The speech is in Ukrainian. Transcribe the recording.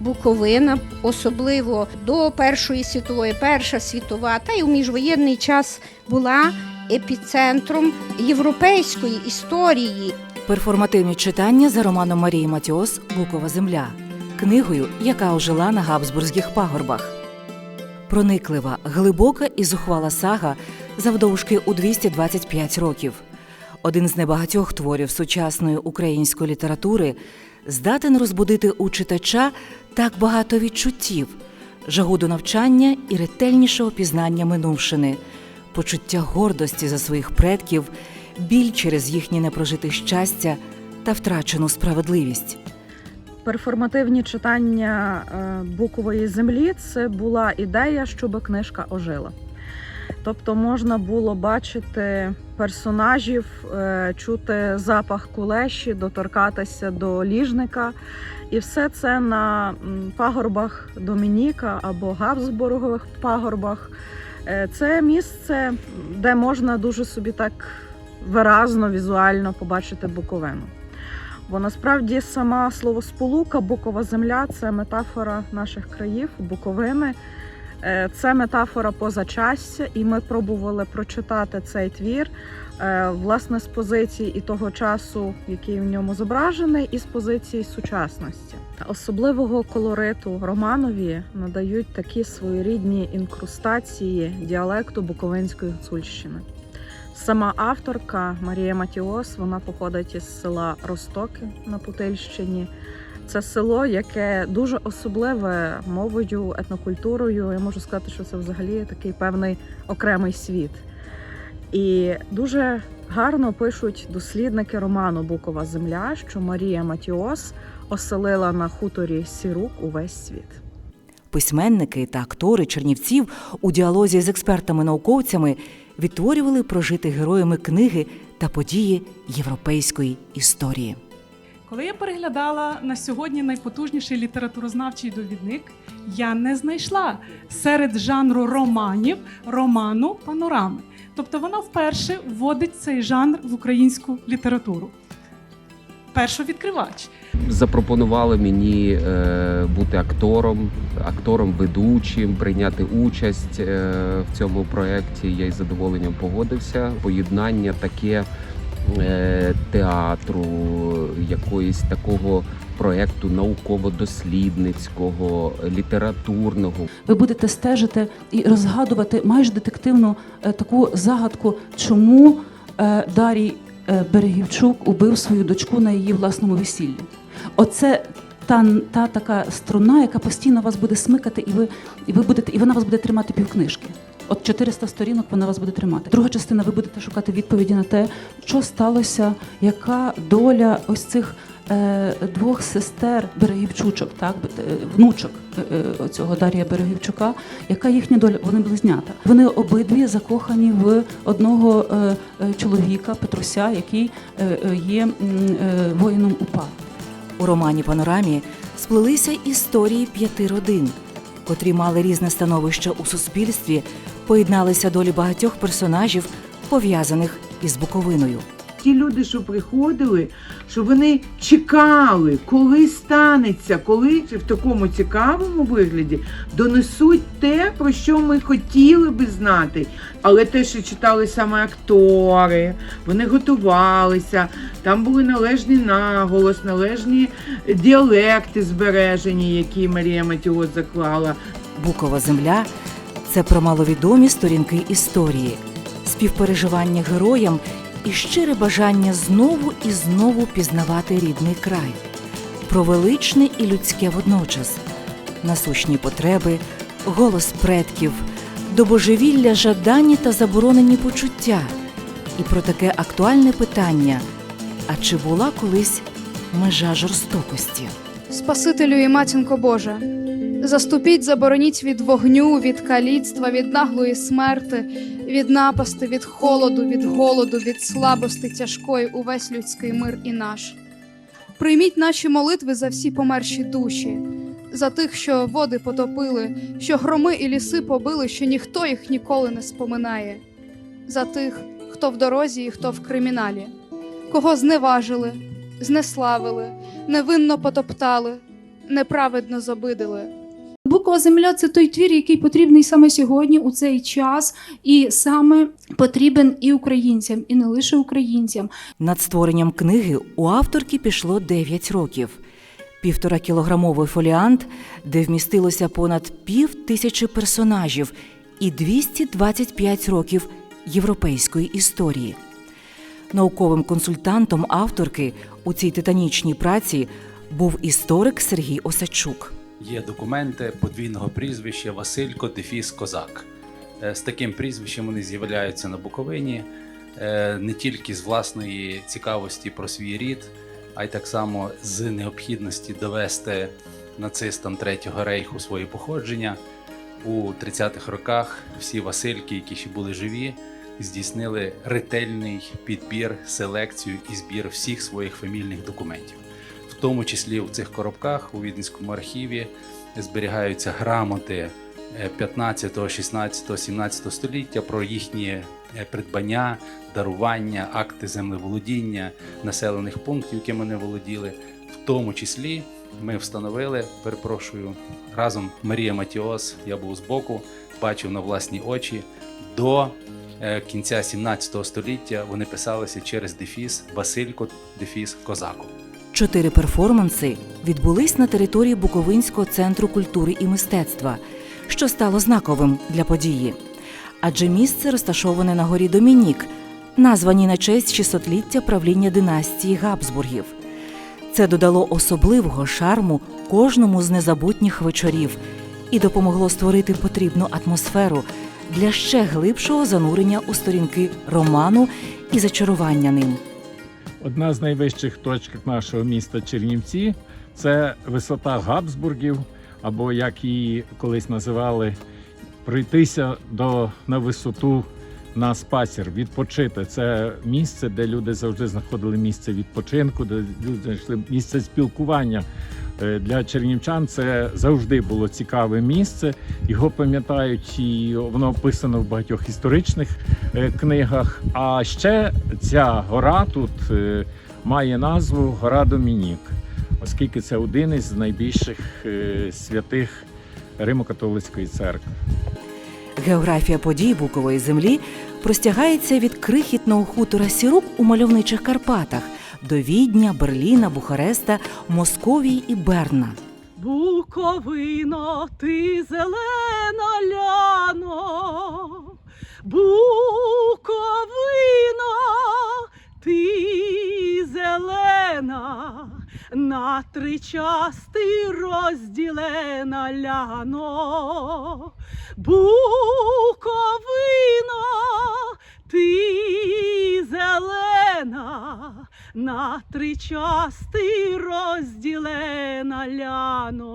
Буковина, особливо до Першої світової, Перша світова, та й у міжвоєнний час була епіцентром європейської історії. Перформативні читання за романом Марії Матіос Букова земля, книгою, яка ожила на Габсбурзьких пагорбах. Прониклива, глибока і зухвала сага завдовжки у 225 років. Один з небагатьох творів сучасної української літератури здатен розбудити у читача так багато відчуттів, жагу до навчання і ретельнішого пізнання минувшини, почуття гордості за своїх предків, біль через їхнє непрожите щастя та втрачену справедливість. Перформативні читання е, букової землі це була ідея, щоб книжка ожила. Тобто можна було бачити персонажів, е, чути запах кулеші, доторкатися до ліжника. І все це на пагорбах Домініка або Габсбургових пагорбах. Е, Це місце, де можна дуже собі так виразно, візуально побачити Буковину. Бо насправді сама словосполука Букова земля це метафора наших країв, Буковини. Е, Це метафора позачастя, і ми пробували прочитати цей твір е, власне з позиції і того часу, який в ньому зображений, і з позиції сучасності. Особливого колориту Романові надають такі своєрідні інкрустації діалекту Буковинської гуцульщини. Сама авторка Марія Матіос, вона походить із села Ростоки на Путильщині. Це село, яке дуже особливе мовою, етнокультурою. Я можу сказати, що це взагалі такий певний окремий світ. І дуже гарно пишуть дослідники роману Букова земля, що Марія Матіос оселила на хуторі Сірук увесь світ. Письменники та актори Чернівців у діалозі з експертами-науковцями відтворювали прожити героями книги та події європейської історії. Коли я переглядала на сьогодні найпотужніший літературознавчий довідник, я не знайшла серед жанру романів роману панорами. Тобто вона вперше вводить цей жанр в українську літературу. Першовідкривач. запропонували мені е, бути актором, актором ведучим, прийняти участь е, в цьому проєкті. Я із задоволенням погодився. Поєднання таке театру, якоїсь такого проєкту науково-дослідницького, літературного. ви будете стежити і розгадувати майже детективну е, таку загадку, чому е, Дарій е, Берегівчук убив свою дочку на її власному весіллі. Оце та, та така струна, яка постійно вас буде смикати, і ви, і ви будете, і вона вас буде тримати півкнижки. От 400 сторінок вона вас буде тримати. Друга частина, ви будете шукати відповіді на те, що сталося, яка доля ось цих е, двох сестер Берегівчучок, так е, внучок е, цього Дарія Берегівчука, яка їхня доля? Вони близнята. Вони обидві закохані в одного чоловіка Петруся, який є воїном УПА. У романі Панорамі сплелися історії п'яти родин, котрі мали різне становище у суспільстві, поєдналися долі багатьох персонажів, пов'язаних із Буковиною. Ті люди, що приходили, що вони чекали, коли станеться, коли в такому цікавому вигляді донесуть те, про що ми хотіли би знати. Але те, що читали саме актори, вони готувалися, там були належний наголос, належні діалекти збережені, які Марія Матіос заклала. Букова земля це про маловідомі сторінки історії, співпереживання героям і щире бажання знову і знову пізнавати рідний край, про величне і людське водночас, насущні потреби, голос предків, до божевілля жадані та заборонені почуття, і про таке актуальне питання: а чи була колись межа жорстокості? Спасителю і матінко Божа, заступіть, забороніть від вогню, від каліцтва, від наглої смерти, від напасти, від холоду, від голоду, від слабости тяжкої увесь людський мир і наш. Прийміть наші молитви за всі померші душі, за тих, що води потопили, що громи і ліси побили, що ніхто їх ніколи не споминає, за тих, хто в дорозі і хто в криміналі, кого зневажили, знеславили, невинно потоптали, неправедно забидили. Букова земля це той твір, який потрібний саме сьогодні у цей час, і саме потрібен і українцям, і не лише українцям. Над створенням книги у авторки пішло 9 років. Півтора кілограмовий фоліант, де вмістилося понад пів тисячі персонажів і 225 років європейської історії. Науковим консультантом авторки у цій титанічній праці був історик Сергій Осадчук. Є документи подвійного прізвища Василько Дефіс Козак. Е, З таким прізвищем вони з'являються на Буковині е, не тільки з власної цікавості про свій рід, а й так само з необхідності довести нацистам Третього рейху своє походження. У 30-х роках всі Васильки, які ще були живі, здійснили ретельний підбір, селекцію і збір всіх своїх фамільних документів. В тому числі у цих коробках у Віденському архіві зберігаються грамоти е, 15, 16, 17 століття про їхні е, придбання, дарування, акти землеволодіння населених пунктів, якими вони володіли. В тому числі ми встановили, перепрошую, разом Марія Матіос, я був збоку, бачив на власні очі. До е, кінця 17 століття вони писалися через дефіс Василько, дефіс Козако. Чотири перформанси відбулись на території Буковинського центру культури і мистецтва, що стало знаковим для події. Адже місце розташоване на горі Домінік, названій на честь 600-ліття правління династії Габсбургів. Це додало особливого шарму кожному з незабутніх вечорів і допомогло створити потрібну атмосферу для ще глибшого занурення у сторінки роману і зачарування ним. Одна з найвищих точок нашого міста Чернівці це висота Габсбургів, або як її колись називали, пройтися до, на висоту на спасір, відпочити. Це місце, де люди завжди знаходили місце відпочинку, де люди знайшли місце спілкування. Е, Для чернівчан це завжди було цікаве місце. Його пам'ятають, і воно описано в багатьох історичних е, книгах. А ще ця гора тут е, має назву Гора Домінік, оскільки це один із найбільших святих Римо-католицької церкви. Географія подій Букової землі простягається від крихітного хутора Сірук у мальовничих Карпатах до Відня, Берліна, Бухареста, Московії і Берна. Буковино, ти зелена ляно, Буковино, ти зелена, на три части розділена ляно, Буковино, ти зелена, на три части розділена ляно.